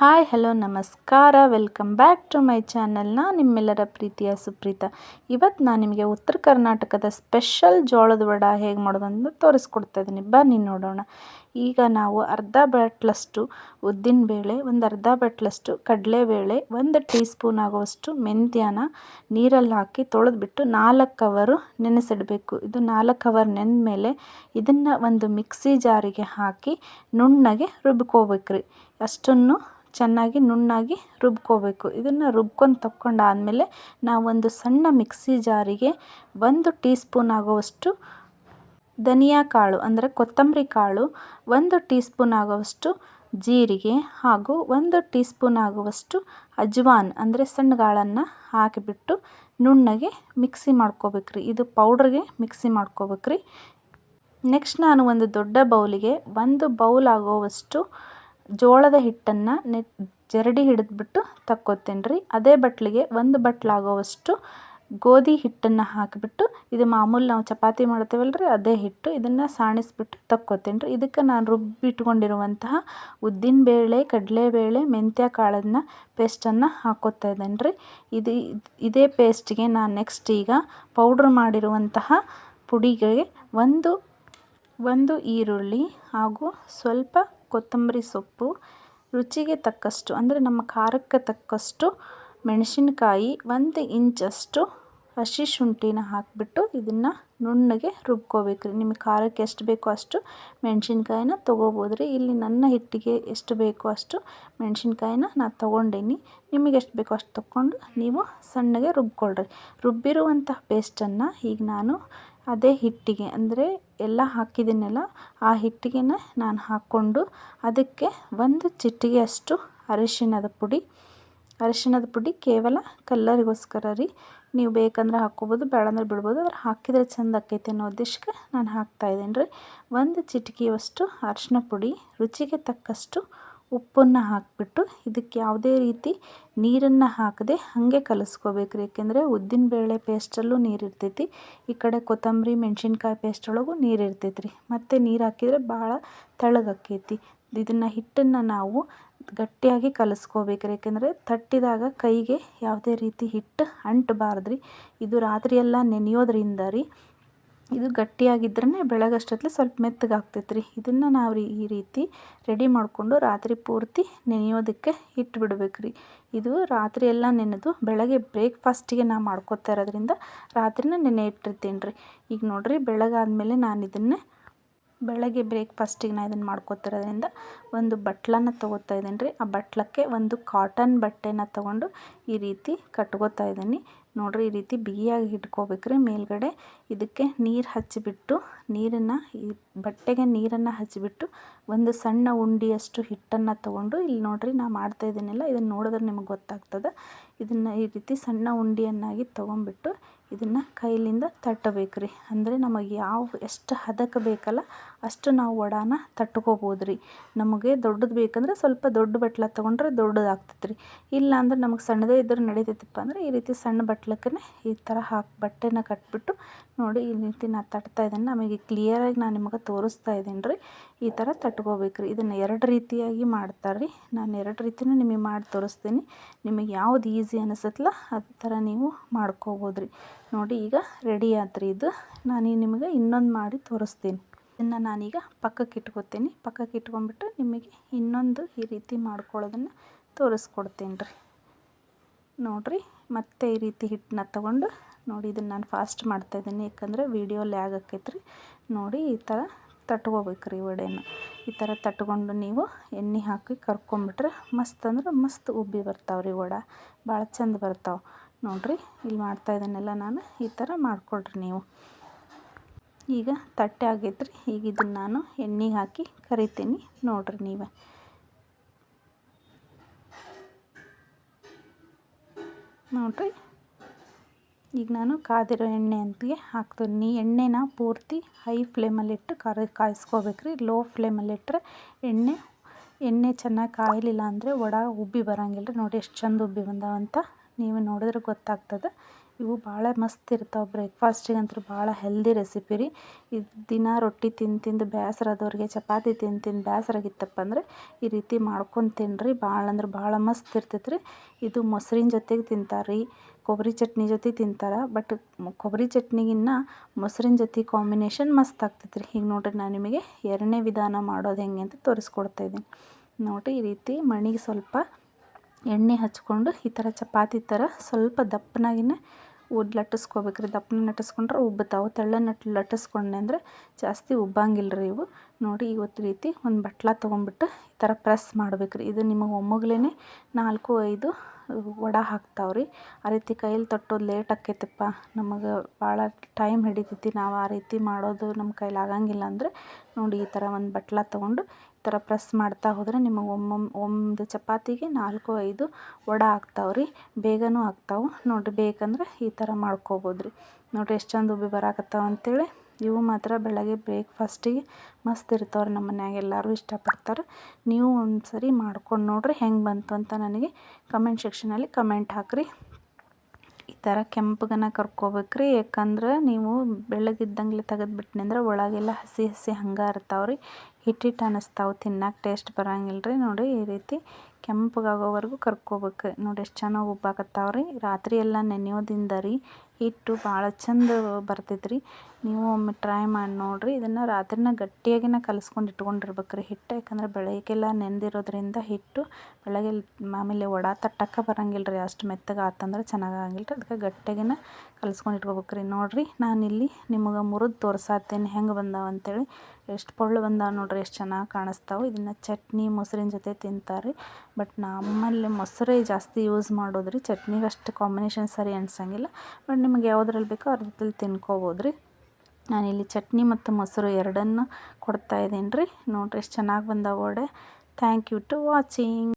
Hi, hello, ನಮಸ್ಕಾರ. Welcome back to my ಚಾನಲ್ನ ನಿಮ್ಮೆಲ್ಲರ ಪ್ರೀತಿಯ ಸುಪ್ರೀತ. ಇವತ್ತು ನಾನು ನಿಮಗೆ ಉತ್ತರ ಕರ್ನಾಟಕದ ಸ್ಪೆಷಲ್ ಜೋಳದ ವಡ ಹೇಗೆ ಮಾಡೋದು ಅಂತ ತೋರಿಸ್ಕೊಡ್ತಾ ಇದ್ದೀನಿ ಬನ್ನಿ ನೋಡೋಣ. ಈಗ ನಾವು ಅರ್ಧ ಬಟ್ಲಷ್ಟು ಉದ್ದಿನಬೇಳೆ ಒಂದು ಅರ್ಧ ಬಟ್ಲಷ್ಟು ಕಡಲೆಬೇಳೆ, ಒಂದು ಟೀ ಸ್ಪೂನ್ ಆಗುವಷ್ಟು ಮೆಂತ್ಯನ ನೀರಲ್ಲಿ ಹಾಕಿ ತೊಳೆದ್ಬಿಟ್ಟು ನಾಲ್ಕು ಅವರು ನೆನೆಸಿಡಬೇಕು. ಇದು ನಾಲ್ಕು ಅವರ್ ನೆನೆದ ಮೇಲೆ ಇದನ್ನು ಒಂದು ಮಿಕ್ಸಿ ಜಾರಿಗೆ ಹಾಕಿ ನುಣ್ಣಗೆ ರುಬ್ಕೋಬೇಕ್ರಿ. ಅಷ್ಟನ್ನು ಚೆನ್ನಾಗಿ ನುಣ್ಣಾಗಿ ರುಬ್ಕೋಬೇಕು. ಇದನ್ನು ರುಬ್ಕೊಂಡು ತಕ್ಕೊಂಡಾದಮೇಲೆ ನಾವೊಂದು ಸಣ್ಣ ಮಿಕ್ಸಿ ಜಾರಿಗೆ ಒಂದು ಟೀ ಸ್ಪೂನ್ ಆಗುವಷ್ಟು ಧನಿಯಾ ಕಾಳು ಅಂದರೆ ಕೊತ್ತಂಬರಿ ಕಾಳು ಒಂದು ಟೀ ಸ್ಪೂನ್ ಆಗುವಷ್ಟು ಜೀರಿಗೆ ಹಾಗೂ ಒಂದು ಟೀ ಸ್ಪೂನ್ ಆಗುವಷ್ಟು ಅಜ್ವಾನ್ ಅಂದರೆ ಸಣ್ಣಗಾಳನ್ನು ಹಾಕಿಬಿಟ್ಟು ನುಣ್ಣಗೆ ಮಿಕ್ಸಿ ಮಾಡ್ಕೋಬೇಕ್ರಿ. ಇದು ಪೌಡ್ರಿಗೆ ಮಿಕ್ಸಿ ಮಾಡ್ಕೋಬೇಕ್ರಿ. ನೆಕ್ಸ್ಟ್ ನಾನು ಒಂದು ದೊಡ್ಡ ಬೌಲಿಗೆ ಒಂದು ಬೌಲ್ ಆಗುವಷ್ಟು ಜೋಳದ ಹಿಟ್ಟನ್ನು ನೆ ಜರಡಿ ಹಿಡಿದ್ಬಿಟ್ಟು ತಕ್ಕೋತೇನೆ ರೀ ಅದೇ ಬಟ್ಲಿಗೆ ಒಂದು ಬಟ್ಲಾಗುವಷ್ಟು ಗೋಧಿ ಹಿಟ್ಟನ್ನು ಹಾಕಿಬಿಟ್ಟು ಇದು ಮಾಮೂಲಿ ನಾವು ಚಪಾತಿ ಮಾಡ್ತೇವಲ್ಲ ರೀ ಅದೇ ಹಿಟ್ಟು ಇದನ್ನು ಸಾಣಿಸ್ಬಿಟ್ಟು ತಕ್ಕೋತೇನೆ ರೀ ಇದಕ್ಕೆ ನಾನು ರುಬ್ಬಿಟ್ಕೊಂಡಿರುವಂತಹ ಉದ್ದಿನಬೇಳೆ ಕಡಲೆಬೇಳೆ ಮೆಂತ್ಯ ಕಾಳನ್ನು ಪೇಸ್ಟನ್ನು ಹಾಕ್ಕೋತಾ ಇದ್ದೇನೆ ರೀ ಇದು ಇದೇ ಪೇಸ್ಟಿಗೆ ನಾನು ನೆಕ್ಸ್ಟ್ ಈಗ ಪೌಡ್ರ್ ಮಾಡಿರುವಂತಹ ಪುಡಿಗೆ ಒಂದು ಒಂದು ಈರುಳ್ಳಿ ಹಾಗೂ ಸ್ವಲ್ಪ ಕೊತ್ತಂಬರಿ ಸೊಪ್ಪು ರುಚಿಗೆ ತಕ್ಕಷ್ಟು, ಅಂದರೆ ನಮ್ಮ ಖಾರಕ್ಕೆ ತಕ್ಕಷ್ಟು ಮೆಣಸಿನ್ಕಾಯಿ ಒಂದು ಇಂಚಷ್ಟು ಹಸಿ ಶುಂಠಿನ ಹಾಕಿಬಿಟ್ಟು ಇದನ್ನು ನುಣ್ಣಗೆ ರುಬ್ಕೋಬೇಕು ರೀ. ನಿಮಗೆ ಖಾರಕ್ಕೆ ಎಷ್ಟು ಬೇಕೋ ಅಷ್ಟು ಮೆಣಸಿನ್ಕಾಯಿನ ತೊಗೋಬೋದು ರೀ. ಇಲ್ಲಿ ನನ್ನ ಹಿಟ್ಟಿಗೆ ಎಷ್ಟು ಬೇಕೋ ಅಷ್ಟು ಮೆಣಸಿನ್ಕಾಯಿನ ನಾನು ತೊಗೊಂಡೀನಿ. ನಿಮಗೆ ಎಷ್ಟು ಬೇಕೋ ಅಷ್ಟು ತೊಗೊಂಡು ನೀವು ಸಣ್ಣಗೆ ರುಬ್ಕೊಳ್ರಿ. ರುಬ್ಬಿರುವಂತಹ ಪೇಸ್ಟನ್ನು ಈಗ ನಾನು ಅದೇ ಹಿಟ್ಟಿಗೆ ಅಂದರೆ ಎಲ್ಲ ಹಾಕಿದ್ದೀನಲ್ಲ ಆ ಹಿಟ್ಟಿಗೆನ ನಾನು ಹಾಕ್ಕೊಂಡು ಅದಕ್ಕೆ ಒಂದು ಚಿಟಿಗೆಯಷ್ಟು ಅರಿಶಿಣದ ಪುಡಿ ಅರಿಶಿಣದ ಪುಡಿ ಕೇವಲ ಕಲ್ಲರಿಗೋಸ್ಕರ ರೀ. ನೀವು ಬೇಕಂದ್ರೆ ಹಾಕ್ಕೋಬೋದು, ಬೇಡಂದ್ರೆ ಬಿಡ್ಬೋದು. ಆದ್ರೆ ಹಾಕಿದರೆ ಚೆಂದ ಆಕೈತೆ ಅನ್ನೋ ಉದ್ದೇಶಕ್ಕೆ ನಾನು ಹಾಕ್ತಾಯಿದ್ದೀನಿ ರೀ. ಒಂದು ಚಿಟಿಕೆಯಷ್ಟು ಅರಿಶಿನ ಪುಡಿ, ರುಚಿಗೆ ತಕ್ಕಷ್ಟು ಉಪ್ಪನ್ನು ಹಾಕಿಬಿಟ್ಟು ಇದಕ್ಕೆ ಯಾವುದೇ ರೀತಿ ನೀರನ್ನು ಹಾಕದೆ ಹಾಗೆ ಕಲಿಸ್ಕೋಬೇಕು ರೀ. ಏಕೆಂದರೆ ಉದ್ದಿನಬೇಳೆ ಪೇಸ್ಟಲ್ಲೂ ನೀರು ಇರ್ತೈತಿ, ಈ ಕಡೆ ಕೊತ್ತಂಬರಿ, ಮೆಣಸಿನ್ಕಾಯಿ ಪೇಸ್ಟ್ ಒಳಗೂ ನೀರು ಇರ್ತೈತಿ ರೀ. ಮತ್ತು ನೀರು ಹಾಕಿದರೆ ಭಾಳ ತಳಗಾಕೈತಿ ಇದನ್ನು ಹಿಟ್ಟನ್ನು ನಾವು ಗಟ್ಟಿಯಾಗಿ ಕಲಸ್ಕೋಬೇಕು ರೀ ಏಕೆಂದರೆ ತಟ್ಟಿದಾಗ ಕೈಗೆ ಯಾವುದೇ ರೀತಿ ಹಿಟ್ಟು ಅಂಟಬಾರ್ದು ರೀ ಇದು ರಾತ್ರಿ ಎಲ್ಲ ನೆನೆಯೋದ್ರಿಂದ ರೀ ಇದು ಗಟ್ಟಿಯಾಗಿದ್ರೇ ಬೆಳಗಷ್ಟೊತ್ಲೆ ಸ್ವಲ್ಪ ಮೆತ್ತಗೆ ಆಗ್ತೈತೆ ರೀ ಇದನ್ನು ನಾವು ರೀ ಈ ರೀತಿ ರೆಡಿ ಮಾಡಿಕೊಂಡು ರಾತ್ರಿ ಪೂರ್ತಿ ನೆನೆಯೋದಕ್ಕೆ ಇಟ್ಬಿಡ್ಬೇಕು ರೀ ಇದು ರಾತ್ರಿ ಎಲ್ಲ ನೆನೆದು ಬೆಳಗ್ಗೆ ಬ್ರೇಕ್ಫಾಸ್ಟಿಗೆ ನಾ ಮಾಡ್ಕೊತಾ ಇರೋದ್ರಿಂದ ರಾತ್ರಿನ ನೆನೆ ಇಟ್ಟಿರ್ತೀನಿ ರೀ ಈಗ ನೋಡಿರಿ ಬೆಳಗಾದ್ಮೇಲೆ ನಾನು ಇದನ್ನು ಬೆಳಗ್ಗೆ ಬ್ರೇಕ್ಫಾಸ್ಟಿಗೆ ನಾ ಇದನ್ನು ಮಾಡ್ಕೊತಿರೋದ್ರಿಂದ ಒಂದು ಬಟ್ಲನ್ನ ತೊಗೋತಾ ಇದ್ದೀನಿ ರೀ. ಆ ಬಟ್ಲಕ್ಕೆ ಒಂದು ಕಾಟನ್ ಬಟ್ಟೆನ ತೊಗೊಂಡು ಈ ರೀತಿ ಕಟ್ಕೋತಾ ಇದ್ದೀನಿ. ನೋಡಿರಿ ಈ ರೀತಿ ಬಿಗಿಯಾಗಿ ಇಟ್ಕೋಬೇಕು ರೀ ಮೇಲ್ಗಡೆ. ಇದಕ್ಕೆ ನೀರು ಹಚ್ಚಿಬಿಟ್ಟು, ನೀರನ್ನು ಈ ಬಟ್ಟೆಗೆ ನೀರನ್ನು ಹಚ್ಚಿಬಿಟ್ಟು ಒಂದು ಸಣ್ಣ ಉಂಡಿಯಷ್ಟು ಹಿಟ್ಟನ್ನು ತೊಗೊಂಡು ಇಲ್ಲಿ ನೋಡಿರಿ ನಾ ಮಾಡ್ತಾಯಿದ್ದೀನಲ್ಲ ಇದನ್ನು ನೋಡಿದ್ರೆ ನಿಮಗೆ ಗೊತ್ತಾಗ್ತದೆ. ಇದನ್ನು ಈ ರೀತಿ ಸಣ್ಣ ಉಂಡಿಯನ್ನಾಗಿ ತೊಗೊಂಬಿಟ್ಟು ಇದನ್ನು ಕೈಲಿಂದ ತಟ್ಟಬೇಕು ರೀ ಅಂದರೆ ನಮಗೆ ಯಾವ, ಎಷ್ಟು ಹದಕ್ಕೆ ಬೇಕಲ್ಲ ಅಷ್ಟು ನಾವು ವಡಾನ ತಟ್ಕೋಬೋದು ರೀ ನಮಗೆ ದೊಡ್ಡದು ಬೇಕಂದ್ರೆ ಸ್ವಲ್ಪ ದೊಡ್ಡ ಬಟ್ಲ ತೊಗೊಂಡ್ರೆ ದೊಡ್ಡದಾಗ್ತೈತೆ ರೀ ಇಲ್ಲ ಅಂದ್ರೆ ನಮಗೆ ಸಣ್ಣದೇ ಇದ್ರೆ ನಡಿತೈತಪ್ಪ ಅಂದರೆ ಈ ರೀತಿ ಸಣ್ಣ ಬಟ್ಲಕ್ಕೇ ಈ ಥರ ಹಾಕಿ, ಬಟ್ಟೆನ ಕಟ್ಬಿಟ್ಟು ನೋಡಿ ಈ ರೀತಿ ನಾನು ತಟ್ತಾ ಇದ್ದೀನಿ ನಮಗೆ ಕ್ಲಿಯರಾಗಿ ನಾನು ನಿಮಗೆ ತೋರಿಸ್ತಾ ಇದ್ದೀನಿ ರೀ ಈ ಥರ ತಟ್ಕೋಬೇಕು ರೀ ಇದನ್ನು ಎರಡು ರೀತಿಯಾಗಿ ಮಾಡ್ತಾರೆ ರೀ ನಾನು ಎರಡು ರೀತಿಯೂ ನಿಮಗೆ ಮಾಡಿ ತೋರಿಸ್ತೀನಿ. ನಿಮಗೆ ಯಾವ್ದು ಈಸಿ ಅನಿಸತ್ತಲ್ಲ ಅದು ಥರ ನೀವು ಮಾಡ್ಕೋಬೋದು ರೀ ನೋಡಿ ಈಗ ರೆಡಿ ಆತ್ರಿ ಇದು. ನಾನು ನಿಮಗೆ ಇನ್ನೊಂದು ಮಾಡಿ ತೋರಿಸ್ತೀನಿ. ಇದನ್ನು ನಾನೀಗ ಪಕ್ಕಕ್ಕೆ ಇಟ್ಕೋತೀನಿ. ಪಕ್ಕಕ್ಕೆ ಇಟ್ಕೊಂಡ್ಬಿಟ್ಟು ನಿಮಗೆ ಇನ್ನೊಂದು ಈ ರೀತಿ ಮಾಡ್ಕೊಳ್ಳೋದನ್ನು ತೋರಿಸ್ಕೊಡ್ತೀನಿ ರೀ ನೋಡಿರಿ, ಮತ್ತೆ ಈ ರೀತಿ ಹಿಟ್ಟನ್ನ ತಗೊಂಡು ನೋಡಿ ಇದನ್ನು ನಾನು ಫಾಸ್ಟ್ ಮಾಡ್ತಾಯಿದ್ದೀನಿ ಯಾಕಂದರೆ ವೀಡಿಯೋ ಲ್ಯಾಗ್ ಆಕೈತ್ರಿ. ನೋಡಿ ಈ ಥರ ತಟ್ಕೋಬೇಕು ರೀ ವಡೆನ. ಈ ಥರ ತಟ್ಕೊಂಡು ನೀವು ಎಣ್ಣೆ ಹಾಕಿ ಕರ್ಕೊಂಬಿಟ್ರೆ ಮಸ್ತ್ ಅಂದ್ರೆ ಮಸ್ತ್ ಉಬ್ಬಿ ಬರ್ತಾವೆ ರೀ ವಡೆ. ಭಾಳ ಚಂದ ಬರ್ತಾವೆ. ನೋಡಿರಿ, ಇಲ್ಲಿ ಮಾಡ್ತಾ ಇದನ್ನೆಲ್ಲ ನಾನು ಈ ಥರ ಮಾಡ್ಕೊಳ್ರಿ ನೀವು. ಈಗ ತಟ್ಟೆ ಆಗೈತೆ ಈಗ ಇದನ್ನು ನಾನು ಎಣ್ಣೆಗೆ ಹಾಕಿ ಕರಿತೀನಿ ನೋಡಿರಿ ನೀವು. ನೋಡಿರಿ ಈಗ ನಾನು ಕಾದಿರೋ ಎಣ್ಣೆ ಅಂತಿಗೆ ಹಾಕ್ತೀನಿ. ಎಣ್ಣೆನ ಪೂರ್ತಿ ಹೈ ಫ್ಲೇಮಲ್ಲಿಟ್ಟು ಕರ ಕಾಯಿಸ್ಕೋಬೇಕು ರೀ ಲೋ ಫ್ಲೇಮಲ್ಲಿಟ್ಟರೆ ಎಣ್ಣೆ ಎಣ್ಣೆ ಚೆನ್ನಾಗಿ ಕಾಯಲಿಲ್ಲ ಅಂದರೆ ವಡೆ ಉಬ್ಬಿ ಬರೋಂಗಿಲ್ಲ ನೋಡಿ ಎಷ್ಟು ಚಂದ ಉಬ್ಬಿ ಬಂದಾವಂತ. ನೀವು ನೋಡಿದ್ರೆ ಗೊತ್ತಾಗ್ತದೆ. ಇವು ಭಾಳ ಮಸ್ತ್ ಇರ್ತಾವೆ ಬ್ರೇಕ್ಫಾಸ್ಟಿಗಂತೂ ಭಾಳ ಹೆಲ್ದಿ ರೆಸಿಪಿ ರೀ. ಇದು ದಿನ ರೊಟ್ಟಿ ತಿಂದು ತಿಂದು ಬೇಸರ ಆದವ್ರಿಗೆ, ಚಪಾತಿ ತಿಂದು ತಿಂದು ಬೇಸರ ಆಗಿತ್ತಪ್ಪ ಅಂದರೆ ಈ ರೀತಿ ಮಾಡ್ಕೊಂಡು ತಿನ್ನಿರಿ ಭಾಳ ಅಂದ್ರೆ ಭಾಳ ಮಸ್ತ್ ಇರ್ತೈತೆ ರೀ ಇದು ಮೊಸರಿನ ಜೊತೆಗೆ ತಿಂತಾರೆ ರೀ ಕೊಬ್ಬರಿ ಚಟ್ನಿ ಜೊತೆ ತಿಂತಾರೆ. ಬಟ್ ಕೊಬ್ಬರಿ ಚಟ್ನಿಗಿನ್ನ ಮೊಸರಿನ ಜೊತೆ ಕಾಂಬಿನೇಷನ್ ಮಸ್ತ್ ಆಗ್ತೈತೆ ರೀ ಹೀಗೆ ನೋಡಿರಿ ನಾನು ನಿಮಗೆ ಎರಡನೇ ವಿಧಾನ ಮಾಡೋದು ಹೆಂಗೆ ಅಂತ ತೋರಿಸ್ಕೊಡ್ತಾ ಇದ್ದೀನಿ. ನೋಡಿರಿ ಈ ರೀತಿ ಮಣಿಗೆ ಸ್ವಲ್ಪ ಎಣ್ಣೆ ಹಚ್ಕೊಂಡು ಈ ಥರ ಚಪಾತಿ ಥರ ಸ್ವಲ್ಪ ದಪ್ಪನಾಗಿನೇ ಉದ್ದು ಲಟ್ಟಿಸ್ಕೋಬೇಕ್ರಿ. ದಪ್ಪನ ಲಟ್ಟಿಸ್ಕೊಂಡ್ರೆ ಉಬ್ಬುತ್ತಾವೆ. ತೆಳ್ಳನ ಲಟ್ಟಿಸ್ಕೊಂಡೆ ಅಂದರೆ ಜಾಸ್ತಿ ಉಬ್ಬಂಗಿಲ್ಲ ರೀ ಇವು. ನೋಡಿ ಇವತ್ತು ರೀತಿ ಒಂದು ಬಟ್ಲ ತೊಗೊಂಡ್ಬಿಟ್ಟು ಈ ಥರ ಪ್ರೆಸ್ ಮಾಡ್ಬೇಕ್ರಿ. ಇದು ನಿಮಗೆ ಒಮ್ಮಗ್ಲೇ ನಾಲ್ಕು, ಐದು ವಡ ಹಾಕ್ತಾವೆ ರೀ ಆ ರೀತಿ ಕೈಯಲ್ಲಿ ತಟ್ಟೋದು ಲೇಟ್ ಆಕೈತಪ್ಪ ನಮಗೆ ಭಾಳ ಟೈಮ್ ಹಿಡಿತೈತಿ. ನಾವು ಆ ರೀತಿ ಮಾಡೋದು ನಮ್ಮ ಕೈಲಿ ಆಗಂಗಿಲ್ಲ ಅಂದರೆ ನೋಡಿ ಈ ಥರ ಒಂದು ಬಟ್ಲ ತೊಗೊಂಡು ಈ ಥರ ಪ್ರೆಸ್ ಮಾಡ್ತಾ ಹೋದರೆ ನಿಮಗೆ ಒಮ್ಮೊಮ್ಮೆ ಒಂದು ಚಪಾತಿಗೆ ನಾಲ್ಕು, ಐದು ವಡ ಆಗ್ತಾವೆ ರೀ ಬೇಗನೂ ಆಗ್ತಾವೆ ನೋಡಿರಿ ಬೇಕಂದ್ರೆ ಈ ಥರ ಮಾಡ್ಕೊಬೋದು ರೀ ನೋಡಿರಿ ಎಷ್ಟು ಚಂದ ಉಬ್ಬಿ ಬರಾಕತ್ತಾವ ಅಂತೇಳಿ ಇವು ಮಾತ್ರ ಬೆಳಗ್ಗೆ ಬ್ರೇಕ್ಫಾಸ್ಟಿಗೆ ಮಸ್ತ್ ಇರ್ತಾವೆ ರೀ ನಮ್ಮ ಮನ್ಯಾಗ ಎಲ್ಲರೂ ಇಷ್ಟಪಡ್ತಾರೆ. ನೀವು ಒಂದು ಸರಿ ಮಾಡ್ಕೊಂಡು ನೋಡ್ರಿ ಹೆಂಗೆ ಬಂತು ಅಂತ ನನಗೆ ಕಮೆಂಟ್ ಸೆಕ್ಷನಲ್ಲಿ ಕಮೆಂಟ್ ಹಾಕಿರಿ. ಈ ಥರ ಕೆಂಪಗನ ಕರ್ಕೋಬೇಕ್ರಿ, ಯಾಕಂದ್ರೆ ನೀವು ಬೆಳಗಿದ್ದಂಗೆ ತೆಗೆದು ಅಂದ್ರೆ ಒಳಗೆಲ್ಲ ಹಸಿ ಹಸಿ ಹಂಗೆ ಇರ್ತಾವೆ ರೀ ಹಿಟ್ಟು ಅನ್ನಿಸ್ತಾವೆ ತಿನ್ನಕ್ಕೆ ಟೇಸ್ಟ್ ಬರಂಗಿಲ್ಲ ರೀ ನೋಡಿ ಈ ರೀತಿ ಕೆಂಪಗಾಗೋವರೆಗೂ ಕರ್ಕೋಬೇಕು. ನೋಡಿ ಎಷ್ಟು ಚೆನ್ನಾಗಿ ಉಬ್ಬಾಕತ್ತಾವೆ ರೀ ರಾತ್ರಿ ಎಲ್ಲ ನೆನೆಯೋದಿಂದ ರೀ ಹಿಟ್ಟು ಭಾಳ ಚಂದ ಬರ್ತೈತೆ ರೀ ನೀವು ಒಮ್ಮೆ ಟ್ರೈ ಮಾಡಿ ನೋಡಿರಿ. ಇದನ್ನು ರಾತ್ರಿನ ಗಟ್ಟಿಯಾಗಿನ ಕಲಸ್ಕೊಂಡು ಇಟ್ಕೊಂಡಿರ್ಬೇಕು ರೀ ಹಿಟ್ಟು. ಯಾಕಂದ್ರೆ ಬೆಳಗ್ಗೆಲ್ಲ ನೆನೆದಿರೋದ್ರಿಂದ ಹಿಟ್ಟು ಬೆಳಗ್ಗೆ ಆಮೇಲೆ ಒಡ ತಟ್ಟಕ್ಕೆ ಬರಂಗಿಲ್ಲ ರೀ ಅಷ್ಟು ಮೆತ್ತಗೆ ಆತಂದ್ರೆ ಚೆನ್ನಾಗಾಗಿಲ್ಲ ರೀ ಅದಕ್ಕೆ ಗಟ್ಟಿಯಾಗಿನ ಕಲಸ್ಕೊಂಡು ಇಟ್ಕೋಬೇಕು ರೀ ನೋಡಿರಿ, ನಾನಿಲ್ಲಿ ನಿಮಗೆ ಮುರಿದು ತೋರಿಸಾತೇನೆ. ಹೆಂಗೆ ಬಂದಾವ ಅಂತೇಳಿ ಎಷ್ಟು ಪೊಳ್ಳು ಬಂದಾವೆ ನೋಡ್ರಿ, ಎಷ್ಟು ಚೆನ್ನಾಗಿ ಕಾಣಿಸ್ತಾವೆ. ಇದನ್ನು ಚಟ್ನಿ, ಮೊಸರಿನ ಜೊತೆ ತಿಂತಾರೆ ಬಟ್ ನಮ್ಮಲ್ಲಿ ಮೊಸರೇ ಜಾಸ್ತಿ ಯೂಸ್ ಮಾಡೋದು ರೀ ಚಟ್ನಿಗೆ ಅಷ್ಟು ಕಾಂಬಿನೇಷನ್ ಸರಿ ಅನ್ಸಂಗಿಲ್ಲ. ಬಟ್ ನಿಮಗೆ ಯಾವುದ್ರಲ್ಲಿ ಬೇಕೋ ಅರ್ಧದಲ್ಲಿ ತಿನ್ಕೋಬೋದು ರೀ ನಾನಿಲ್ಲಿ ಚಟ್ನಿ ಮತ್ತು ಮೊಸರು ಎರಡನ್ನು ಕೊಡ್ತಾ ಇದ್ದೀನಿ ರೀ ನೋಡ್ರಿ, ಎಷ್ಟು ಚೆನ್ನಾಗಿ ಬಂದಾವ vada thank you to watching.